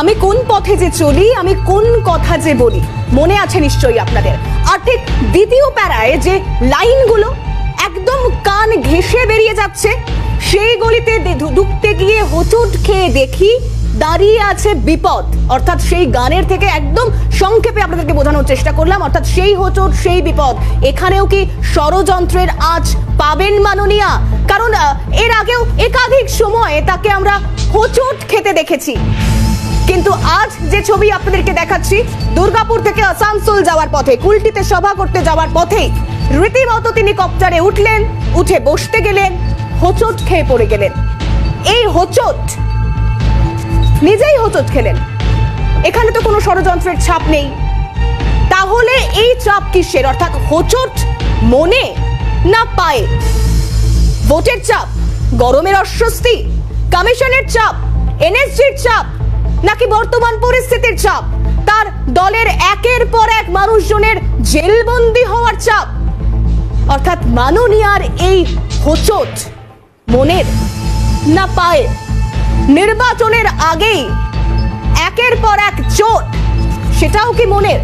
আমি কোন পথে যে চলি, আমি কোন কথা যে বলি, মনে আছে নিশ্চয়ই আপনাদের। আর ঠিক দ্বিতীয় প্যারায় যে লাইনগুলো একদম কান ঘেঁষে বেরিয়ে যাচ্ছে, সেই গলিতে ঢুকতে গিয়ে হোঁচট খেয়ে দেখি দাঁড়িয়ে আছে বিপদ। অর্থাৎ সেই গানের থেকে একদম সংক্ষেপে আপনাদেরকে বোঝানোর চেষ্টা করলাম, অর্থাৎ সেই হোঁচট, সেই বিপদ। এখানেও কি ষড়যন্ত্রের আজ পাবেন মাননীয়া? কারণ এর আগেও একাধিক সময়ে তাকে আমরা হোঁচট খেতে দেখেছি। কিন্তু আজ যে ছবি আপনাদেরকে দেখাচ্ছি, দুর্গাপুর থেকে আসানসোল যাওয়ার পথে, কুলটিতে সভা করতে যাওয়ার পথেই রীতিমতো তিনি কপ্টারে উঠলেন, উঠে বসতে গেলেন, হোঁচট খেয়ে পড়ে গেলেন। এই হোঁচট নিজেই হোঁচট খেলেন। এখানে তো কোনো ষড়যন্ত্রের ছাপ নেই। তাহলে এই চাপ কিসের? অর্থাৎ হোঁচট মনে না পায়ে? ভোটের চাপ, গরমের অস্বস্তি, কমিশনের চাপ, এনএসজির চাপ নাকি বর্তমান পরিস্থিতির চাপ? তার দলের একের পর এক মানুষজনের জেলবন্দি হওয়ার চাপ। অর্থাৎ মাননীয়ার এই হোচট মনের না পায়ে নির্বাচনের আগেই একের পর এক চোট, সেটাও কি মনের?